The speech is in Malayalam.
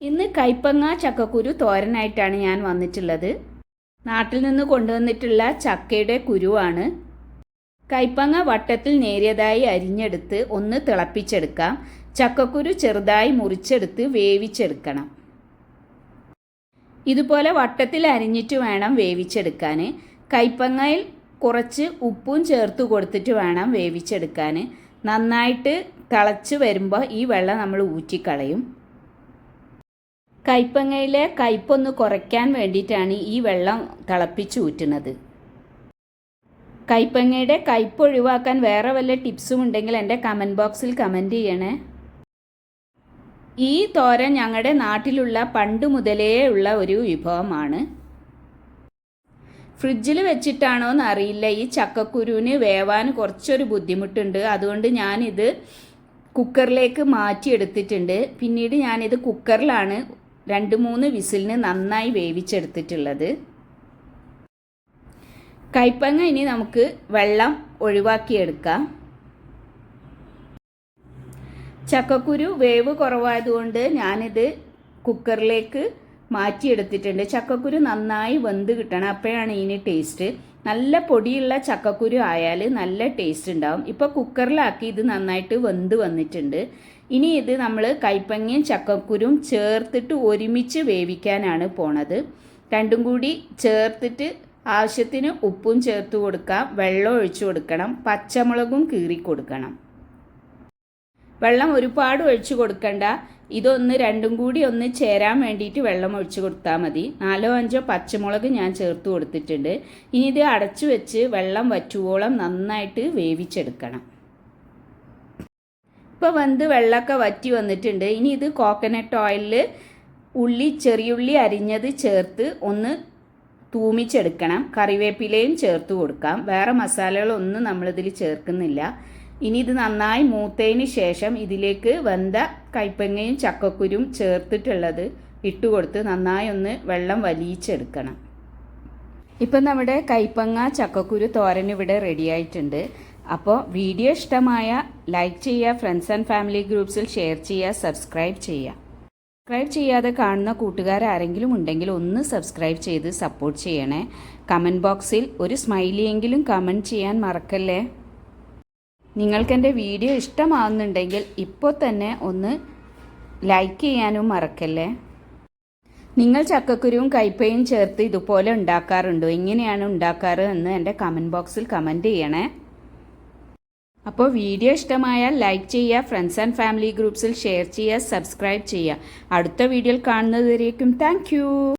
ഇന്ന് കൈപ്പങ്ങ ചക്കക്കുരു തോരനായിട്ടാണ് ഞാൻ വന്നിട്ടുള്ളത്. നാട്ടിൽ നിന്ന് കൊണ്ടുവന്നിട്ടുള്ള ചക്കയുടെ കുരുവാണ്. കൈപ്പങ്ങ വട്ടത്തിൽ നേരിയതായി അരിഞ്ഞെടുത്ത് ഒന്ന് തിളപ്പിച്ചെടുക്കാം. ചക്കക്കുരു ചെറുതായി മുറിച്ചെടുത്ത് വേവിച്ചെടുക്കണം. ഇതുപോലെ വട്ടത്തിൽ അരിഞ്ഞിട്ട് വേണം വേവിച്ചെടുക്കാൻ. കൈപ്പങ്ങയിൽ കുറച്ച് ഉപ്പും ചേർത്ത് കൊടുത്തിട്ട് വേണം വേവിച്ചെടുക്കാൻ. നന്നായിട്ട് തിളച്ച് വരുമ്പോൾ ഈ വെള്ളം നമ്മൾ ഊറ്റിക്കളയും. കൈപ്പങ്ങയിലെ കയ്പൊന്ന് കുറയ്ക്കാൻ വേണ്ടിയിട്ടാണ് ഈ വെള്ളം തിളപ്പിച്ച് ഊറ്റുന്നത്. കയ്പങ്ങയുടെ കയ്പ് ഒഴിവാക്കാൻ വേറെ വല്ല ടിപ്സും ഉണ്ടെങ്കിൽ എന്റെ കമന്റ് ബോക്സിൽ കമന്റ് ചെയ്യണേ. ഈ തോര ഞങ്ങളുടെ നാട്ടിലുള്ള പണ്ട് മുതലേ ഉള്ള ഒരു വിഭവമാണ്. ഫ്രിഡ്ജിൽ വെച്ചിട്ടാണോ എന്ന് അറിയില്ല. ഈ ചക്കക്കുരുവിന് വേവാൻ കുറച്ചൊരു ബുദ്ധിമുട്ടുണ്ട്. അതുകൊണ്ട് ഞാനിത് കുക്കറിലേക്ക് മാറ്റിയെടുത്തിട്ടുണ്ട്. പിന്നീട് ഞാനിത് കുക്കറിലാണ് രണ്ട് മൂന്ന് വിസിലിന് നന്നായി വേവിച്ചെടുത്തിട്ടുള്ളത്. കൈപ്പങ്ങ ഇനി നമുക്ക് വെള്ളം ഒഴിവാക്കിയെടുക്കാം. ചക്കക്കുരു വേവ് കുറവായതുകൊണ്ട് ഞാനിത് കുക്കറിലേക്ക് മാറ്റിയെടുത്തിട്ടുണ്ട്. ചക്കക്കുരു നന്നായി വെന്ത് കിട്ടണം. അപ്പോഴാണ് ഇതിന് ടേസ്റ്റ് നല്ല പൊടിയുള്ള ചക്കക്കുരു ആയാൽ നല്ല ടേസ്റ്റ് ഉണ്ടാവും. ഇപ്പോൾ കുക്കറിലാക്കി ഇത് നന്നായിട്ട് വെന്ത് വന്നിട്ടുണ്ട്. ഇനി ഇത് നമ്മൾ കൈപ്പങ്ങയും ചക്കക്കുരും ചേർത്തിട്ട് ഒരുമിച്ച് വേവിക്കാനാണ് പോണത്. രണ്ടും കൂടി ചേർത്തിട്ട് ആവശ്യത്തിന് ഉപ്പും ചേർത്ത് കൊടുക്കാം. വെള്ളം ഒഴിച്ചു കൊടുക്കണം. പച്ചമുളകും കീറി കൊടുക്കണം. വെള്ളം ഒരുപാട് ഒഴിച്ചു കൊടുക്കണ്ട. ഇതൊന്ന് രണ്ടും കൂടി ഒന്ന് ചേരാൻ വേണ്ടിയിട്ട് വെള്ളം ഒഴിച്ചു കൊടുത്താൽ മതി. നാലോ അഞ്ചോ പച്ചമുളക് ഞാൻ ചേർത്ത് കൊടുത്തിട്ടുണ്ട്. ഇനി ഇത് അടച്ചു വെച്ച് വെള്ളം വറ്റുവോളം നന്നായിട്ട് വേവിച്ചെടുക്കണം. ഇപ്പോൾ വന്ന് വെള്ളമൊക്കെ വറ്റി വന്നിട്ടുണ്ട്. ഇനി ഇത് കോക്കനട്ട് ഓയിലിൽ ഉള്ളി ചെറിയുള്ളി അരിഞ്ഞത് ചേർത്ത് ഒന്ന് തൂമിച്ചെടുക്കണം. കറിവേപ്പിലയും ചേർത്ത് കൊടുക്കാം. വേറെ മസാലകളൊന്നും നമ്മളിതിൽ ചേർക്കുന്നില്ല. ഇനി ഇത് നന്നായി മൂത്തതിന് ശേഷം ഇതിലേക്ക് വെന്ത കൈപ്പങ്ങയും ചക്കക്കുരും ചേർത്തിട്ടുള്ളത് ഇട്ട് കൊടുത്ത് നന്നായി ഒന്ന് വെള്ളം വലിയിച്ചെടുക്കണം. ഇപ്പം നമ്മുടെ കൈപ്പങ്ങ ചക്കക്കുരു തോരൻ ഇവിടെ റെഡിയായിട്ടുണ്ട് അപ്പോൾ വീഡിയോ ഇഷ്ടമായ ലൈക്ക് ചെയ്യുക ഫ്രണ്ട്സ് ആൻഡ് ഫാമിലി ഗ്രൂപ്പ്സിൽ ഷെയർ ചെയ്യുക സബ്സ്ക്രൈബ് ചെയ്യുക. സബ്സ്ക്രൈബ് ചെയ്യാതെ കാണുന്ന കൂട്ടുകാർ ആരെങ്കിലും ഉണ്ടെങ്കിൽ ഒന്ന് സബ്സ്ക്രൈബ് ചെയ്ത് സപ്പോർട്ട് ചെയ്യണേ. കമന്റ് ബോക്സിൽ ഒരു സ്മൈലിയെങ്കിലും കമന്റ് ചെയ്യാൻ മറക്കല്ലേ? നിങ്ങൾക്ക് എന്റെ വീഡിയോ ഇഷ്ടമാവുന്നുണ്ടെങ്കിൽ ഇപ്പോൾ തന്നെ ഒന്ന് ലൈക്ക് ചെയ്യാനും മറക്കല്ലേ? നിങ്ങൾ ചക്കക്കുരുവും കൈപ്പയും ചേർത്ത് ഇതുപോലെ ഉണ്ടാക്കാറുണ്ടോ? എങ്ങനെയാണ് ഉണ്ടാക്കാറ് എന്ന് എന്റെ കമന്റ് ബോക്സിൽ കമന്റ് ചെയ്യണേ. അപ്പോൾ വീഡിയോ ഇഷ്ടമായാൽ ലൈക്ക് ചെയ്യുക ഫ്രണ്ട്സ് ആൻഡ് ഫാമിലി ഗ്രൂപ്പ്സിൽ ഷെയർ ചെയ്യുക സബ്സ്ക്രൈബ് ചെയ്യുക. അടുത്ത വീഡിയോയിൽ കാണുന്നതുവരേക്കും താങ്ക്